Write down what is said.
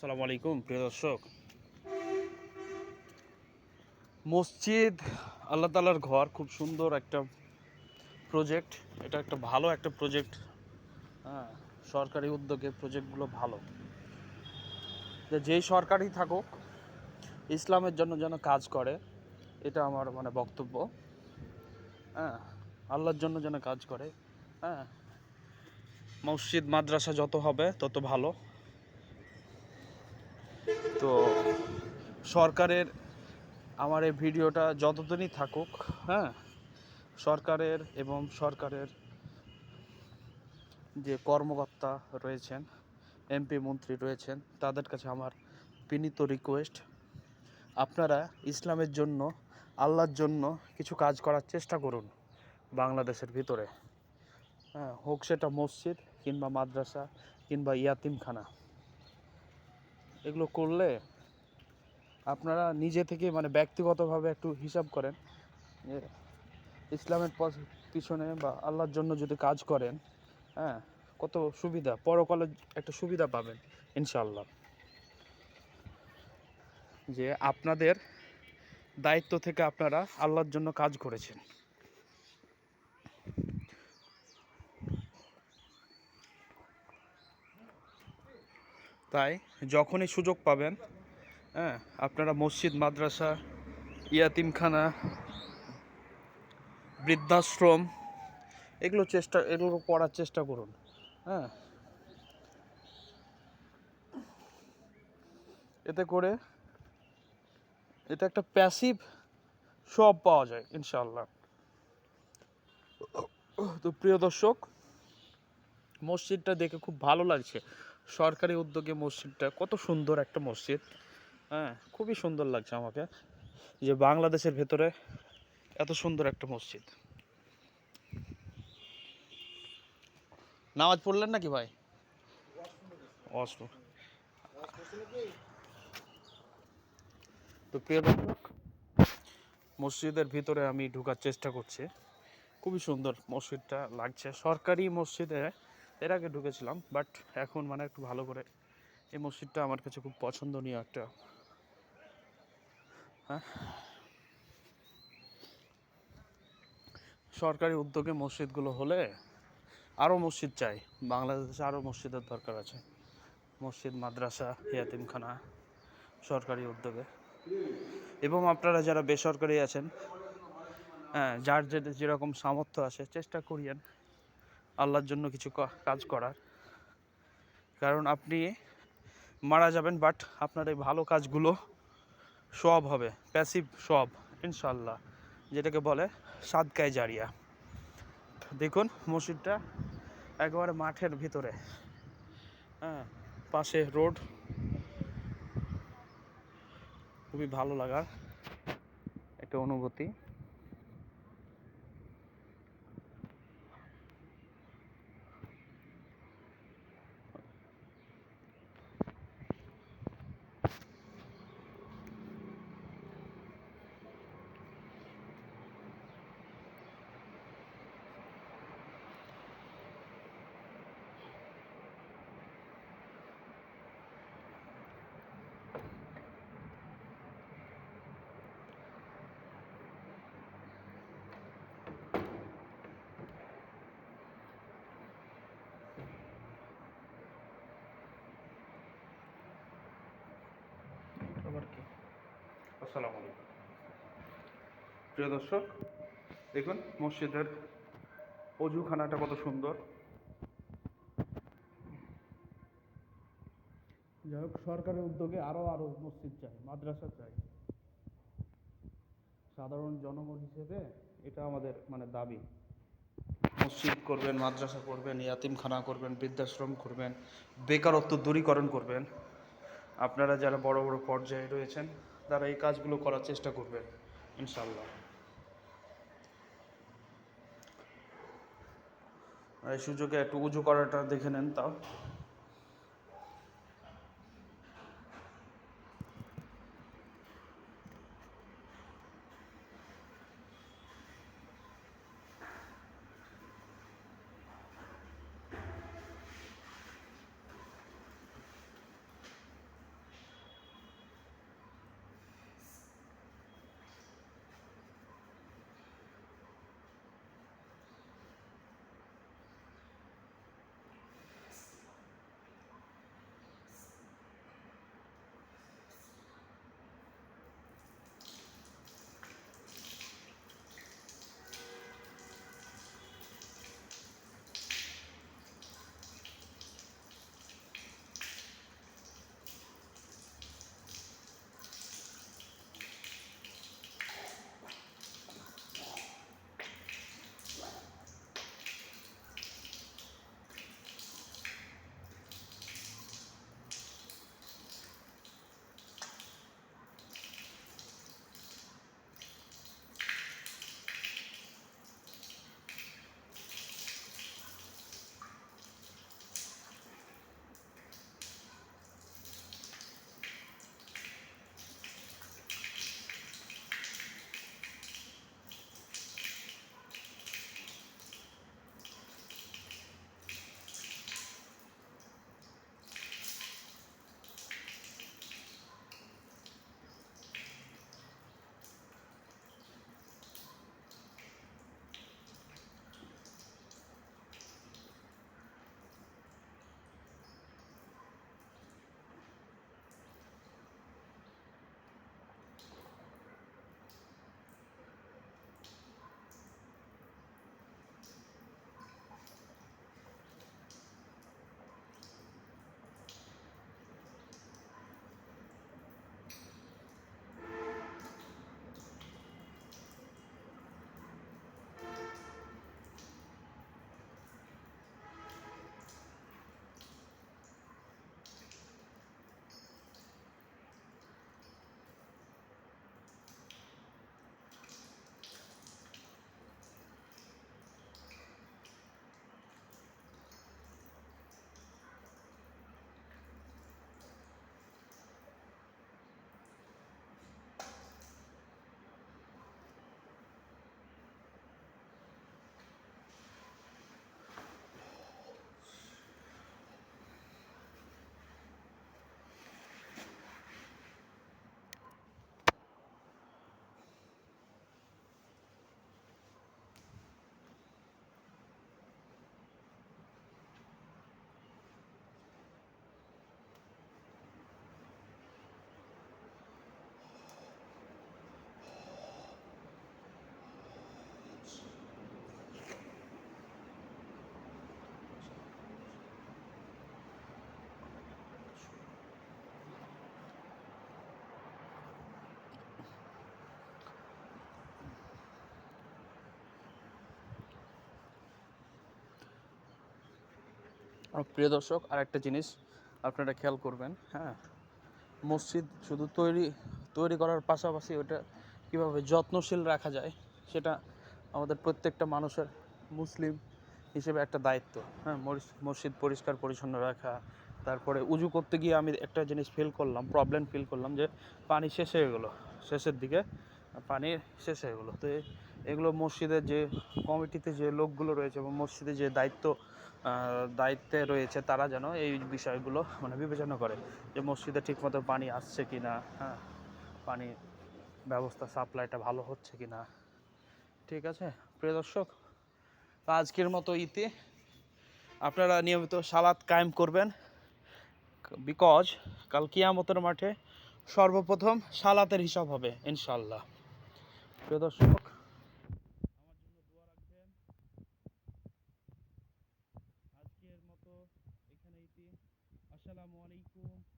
সালাম আলাইকুম, প্রিয় দর্শক। মসজিদ, আল্লাহ তালার ঘর, খুব সুন্দর একটা প্রজেক্ট এটা একটা ভালো একটা প্রজেক্ট হ্যাঁ সরকারি উদ্যোগে প্রজেক্টগুলো ভালো। যেই সরকারই থাকুক, ইসলামের জন্য যেন কাজ করে, এটা আমার মানে বক্তব্য। হ্যাঁ আল্লাহর জন্য যেন কাজ করে। হ্যাঁ মসজিদ, মাদ্রাসা যত হবে, তত ভালো। তো সরকারের আমার এই ভিডিওটা যতদিনই থাকুক হ্যাঁ সরকারের এবং সরকারের যে কর্মকর্তা রয়েছেন, এমপি মন্ত্রী রয়েছেন, তাদের কাছে আমার বিনীত রিকোয়েস্ট আপনারা ইসলামের জন্য, আল্লাহর জন্য কিছু কাজ করার চেষ্টা করুন বাংলাদেশের ভিতরে। হ্যাঁ হোক সেটা মসজিদ কিংবা মাদ্রাসা কিংবা ইয়াতিমখানা। এগুলো করলে আপনারা নিজে থেকে মানে ব্যক্তিগতভাবে একটু হিসাব করেন যে ইসলামের পিছনে বা আল্লাহর জন্য যদি কাজ করেন হ্যাঁ কত সুবিধা, পরকালে একটা সুবিধা পাবেন ইনশাল্লাহ যে আপনাদের দায়িত্ব থেকে আপনারা আল্লাহর জন্য কাজ করেছেন। তাই যখনই সুযোগ পাবেন হ্যাঁ আপনারা মসজিদ, মাদ্রাসা, ইয়াতিমখানা, বৃদ্ধাশ্রম, এগুলো চেষ্টা, এগুলো করার চেষ্টা করুন হ্যাঁ। এতে করে এটা একটা প্যাসিভ সব পাওয়া যায় ইনশাল্লাহ তো প্রিয় দর্শক, মসজিদটা দেখে খুব ভালো লাগছে। সরকারি উদ্যোগে মসজিদটা, কত সুন্দর একটা মসজিদ। হ্যাঁ খুবই সুন্দর লাগছে আমাকে যে বাংলাদেশের ভেতরে এত সুন্দর একটা মসজিদ। নামাজ পড়লেন নাকি ভাই? অস্ত্র তো প্রিয় দর্শক, মসজিদের ভিতরে আমি ঢোকার চেষ্টা করছি। খুবই সুন্দর মসজিদটা লাগছে। সরকারি মসজিদে এর আগে ঢুকেছিলাম বাট এখন মানে একটু ভালো করে এই মসজিদটা আমার কাছে খুব পছন্দনীয় একটা হ্যাঁ? সরকারি উদ্যোগে মসজিদগুলো হলে আরও মসজিদ চাই, বাংলাদেশে আরও মসজিদের দরকার আছে। মসজিদ, মাদ্রাসা, ইয়াতিমখানা সরকারি উদ্যোগে। এবং আপনারা যারা বেসরকারি আছেন হ্যাঁ যার যে যেরকম সামর্থ্য আছে, চেষ্টা করিয়েন। আল্লাহর জন্য কিছু কাজ করার। কারণ আপনি মারা যাবেন বাট আপনার এই ভালো কাজগুলো সব হবে প্যাসিভ সব ইনশাল্লাহ যেটাকে বলে সাদকায় জারিয়া। দেখুন মসজিদটা একেবারে মাঠের ভিতরে। হ্যাঁ পাশে রোড। খুবই ভালো লাগার একটা অনুভূতি আবার কি আসসালামু আলাইকুম। প্রিয় দর্শক দেখুন মসজিদের অজুখানাটা কত সুন্দর। যাই হোক সরকারের উদ্যোগে আরও আরও মসজিদ চাই মাদ্রাসা চাই। সাধারণ জনগণ হিসেবে এটা আমাদের মানে দাবি। মসজিদ করবেন মাদ্রাসা করবেন ইয়াতিমখানা করবেন বৃদ্ধাশ্রম করবেন বেকারত্ব দূরীকরণ করবেন। আপনারা যারা বড় বড় পর্যায়ে রয়েছেন তারা এই কাজগুলো করার চেষ্টা করবেন ইনশাল্লাহ এই সুযোগে একটু উজু করাটা দেখে নেন তাও। প্রিয় দর্শক আর একটা জিনিস আপনারা খেয়াল করবেন হ্যাঁ মসজিদ শুধু তৈরি তৈরি করার পাশাপাশি ওটা কীভাবে যত্নশীল রাখা যায় সেটা আমাদের প্রত্যেকটা মানুষের মুসলিম হিসেবে একটা দায়িত্ব হ্যাঁ মসজিদ পরিষ্কার পরিচ্ছন্ন রাখা, তারপরে উজু করতে গিয়ে আমি একটা জিনিস ফিল করলাম প্রবলেম ফিল করলাম যে পানি শেষ হয়ে গেলো, শেষের দিকে পানি শেষ হয়ে গেলো। তো এগুলো মসজিদের যে কমিটিতে যে লোকগুলো রয়েছে এবং মসজিদে যে দায়িত্ব দায়িত্বে রয়েছে তারা যেন এই বিষয়গুলো মানে বিবেচনা করে যে মসজিদে ঠিকমতো পানি আসছে কি না হ্যাঁ পানি ব্যবস্থা সাপ্লাইটা ভালো হচ্ছে কি না। ঠিক আছে? প্রিয় দর্শক, আজকের মতো ইতি। আপনারা নিয়মিত সালাদ কায়েম করবেন। বিকজ কাল কিয়ামতের মাঠে সর্বপ্রথম সালাতের হিসাব হবে ইনশাল্লাহ প্রিয় দর্শক আমার জন্য দোয়া রাখবেন আজকের মতো এখানে ইতি আসসালামু আলাইকুম ওয়া রাহমাতুল্লাহ